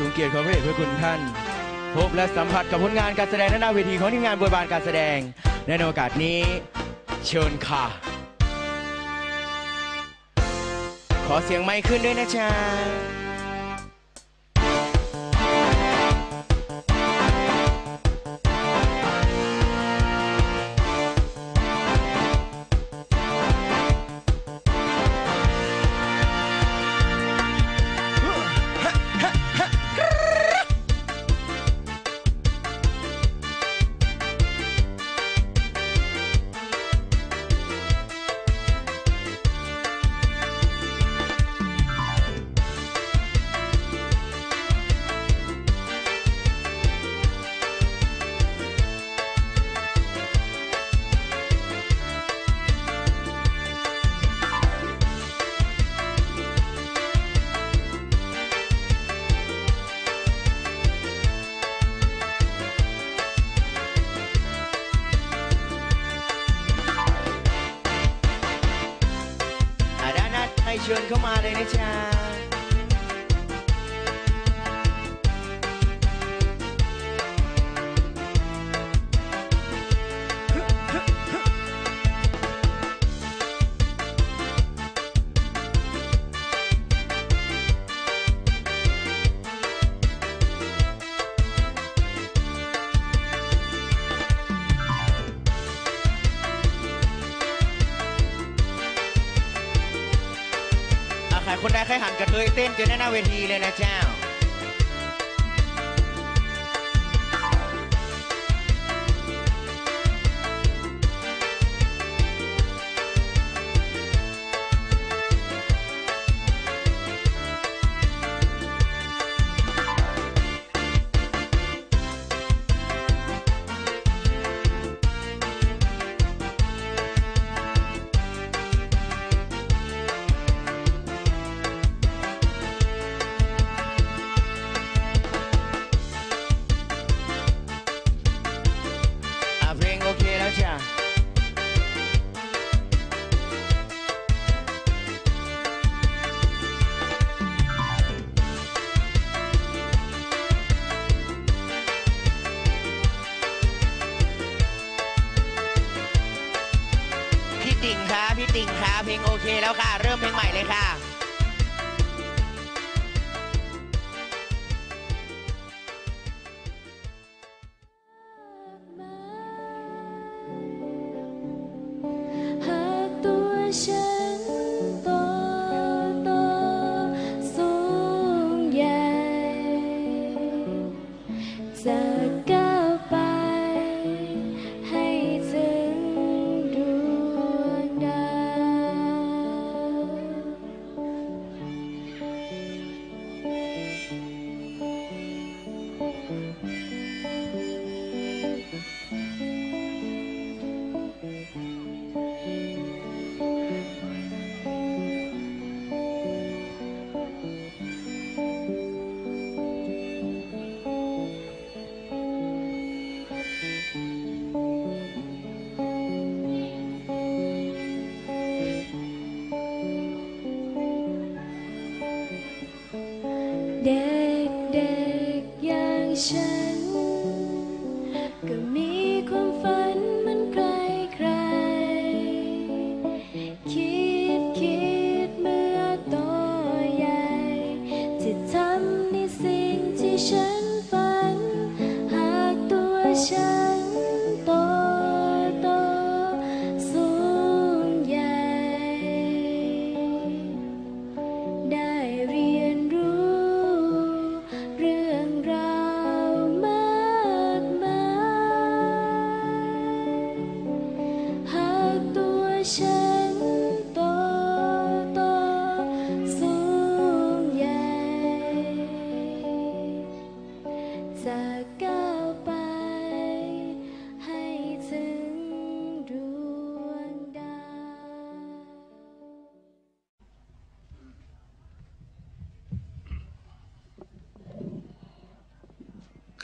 สูงเกียรติของพระเอกพระคุณท่าน พบและสัมผัสกับผลงานการแสดงหน้าเวทีของทีมงานบวยบานการแสดง ในโอกาสนี้ เชิญค่ะ ขอเสียงไม้ขึ้นด้วยนะจ๊ะ ให้เคนใดใครหันกระเทยเต้นเจอหน้าหน้าเวทีเลยนะเจ้า แล้วค่ะ เริ่มเพลงใหม่เลยค่ะ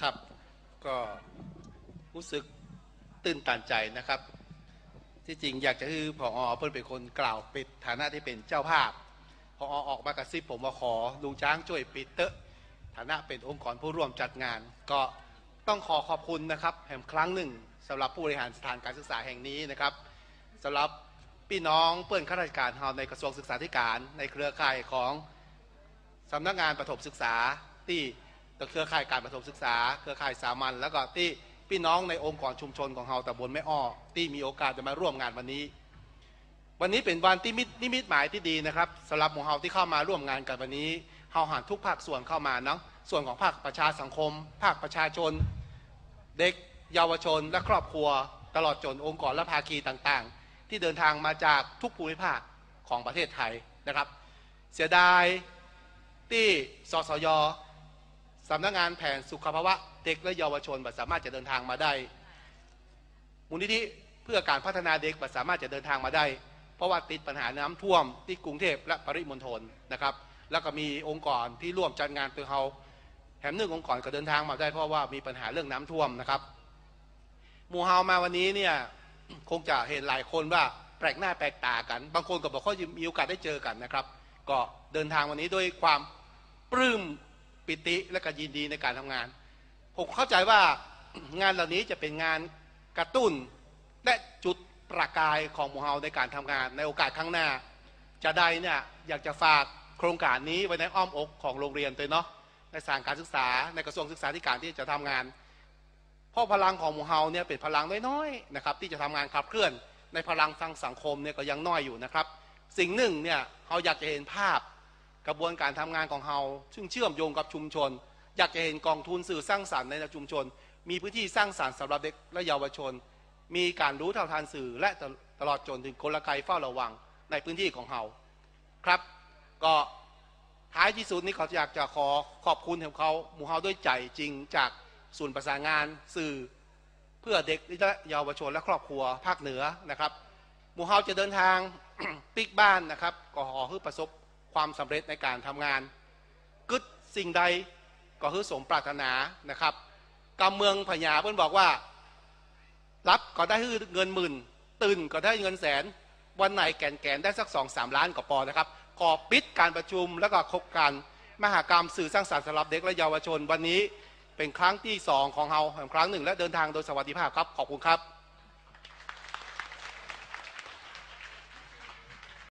ครับก็รู้สึกตื่นตันใจนะครับ ที่จริงอยากจะคือพอเพิ่นเป็นคนกล่าวปิดฐานะที่เป็นเจ้าภาพพอออกมากระซิบผมว่าขอลุงช้างช่วยปิดเตอะฐานะเป็นองค์กรผู้ร่วมจัดงาน ก็ต้องขอขอบคุณนะครับแห่งครั้งหนึ่งสำหรับผู้บริหารสถานการศึกษาแห่งนี้นะครับสำหรับพี่น้องเพื่อนข้าราชการเฮาในกระทรวงศึกษาธิการ ในเครือข่ายของสำนักงานประถมศึกษาที่ เครือข่ายการประถมศึกษา เครือข่ายสามัญแล้วก็ที่พี่น้องในองค์กรชุมชนของเฮาตำบลแม่อ้อที่มีโอกาสจะมาร่วมงานวันนี้ วันนี้เป็นวันที่มิตนิมิตหมายที่ดีนะครับสำหรับหมู่เฮาที่เข้ามาร่วมงานกันวันนี้เฮาหันทุกภาคส่วนเข้ามาเนาะส่วนของภาคประชาสังคม ภาคประชาชน เด็ก เยาวชน และครอบครัว ตลอดจนองค์กรและภาคีต่างๆ ที่เดินทางมาจากทุกภูมิภาคของประเทศไทยนะครับ เสียดายที่สสย สำนักงานแผนสุขภาวะเด็กและเยาวชนบัสามารถจะเดินทางมาได้ มูลนิธิเพื่อการพัฒนาเด็กบัสามารถจะเดินทางมาได้ เพราะว่าติดปัญหาน้ำท่วมที่กรุงเทพและปริมณฑลนะครับ แล้วก็มีองค์กรที่ร่วมจัดงานตัวเฮาแถมหนึ่งองค์กรก็เดินทางมาได้เพราะว่ามีปัญหาเรื่องน้ำท่วมนะครับมูเฮามาวันนี้เนี่ยคงจะเห็นหลายคนว่าแปลกหน้าแปลกตากัน บางคนก็บอกว่ามีโอกาสได้เจอกันนะครับ ก็เดินทางวันนี้ด้วยความปลื้ม ปิติและก็ยินดีในการทำงาน ผมเข้าใจว่างานเหล่านี้จะเป็นงานกระตุ้นและจุดประกายของมู่เฮาในการทำงาน ในโอกาสข้างหน้า จะได้เนี่ยอยากจะฝากโครงการนี้ไว้ในอ้อมอกของโรงเรียนตัวเนาะในสานการศึกษาในกระทรวงศึกษาธิการที่จะทำงานเพราะพลังของมู่เฮาเนี่ยเป็นพลังน้อยๆนะครับ ที่จะทำงานขับเคลื่อนในพลังทางสังคมเนี่ยก็ยังน้อยอยู่นะครับ สิ่งหนึ่งเนี่ยเราอยากจะเห็นภาพ กระบวนการทำงานของเฮาซึ่งเชื่อมโยงกับชุมชน อยากจะเห็นกองทุนสื่อสร้างสรรค์ในชุมชน มีพื้นที่สร้างสรรค์สำหรับเด็กและเยาวชน มีการรู้เท่าทันสื่อและตลอดจนถึงกลไกเฝ้าระวังในพื้นที่ของเฮาครับ ก็ท้ายที่สุดนี้เขาอยากจะขอขอบคุณของเขาหมู่เฮาด้วยใจจริงจากศูนย์ประสานงานสื่อ เพื่อเด็กและเยาวชนและครอบครัวภาคเหนือนะครับ หมู่เฮาจะเดินทางปิกบ้านนะครับก็ขอให้ประสบ ความสำเร็จในการทำงานกึดสิ่งใดก็คือสมปรารถนานะครับกำเมืองพญาเพื่อนบอกว่า รับก็ได้เงินหมื่น ตื่นก็ได้เงินแสน วันไหนแก่นแกนได้สักสองสามล้านก็พอนะครับขอปิดการประชุมแล้วก็คบการมหากรรมสื่อสร้างสรรค์สำหรับเด็กและเยาวชนวันนี้เป็นครั้งที่สองของเราแห่งครั้งหนึ่งและเดินทางโดยสวัสดิภาพครับขอบคุณครับ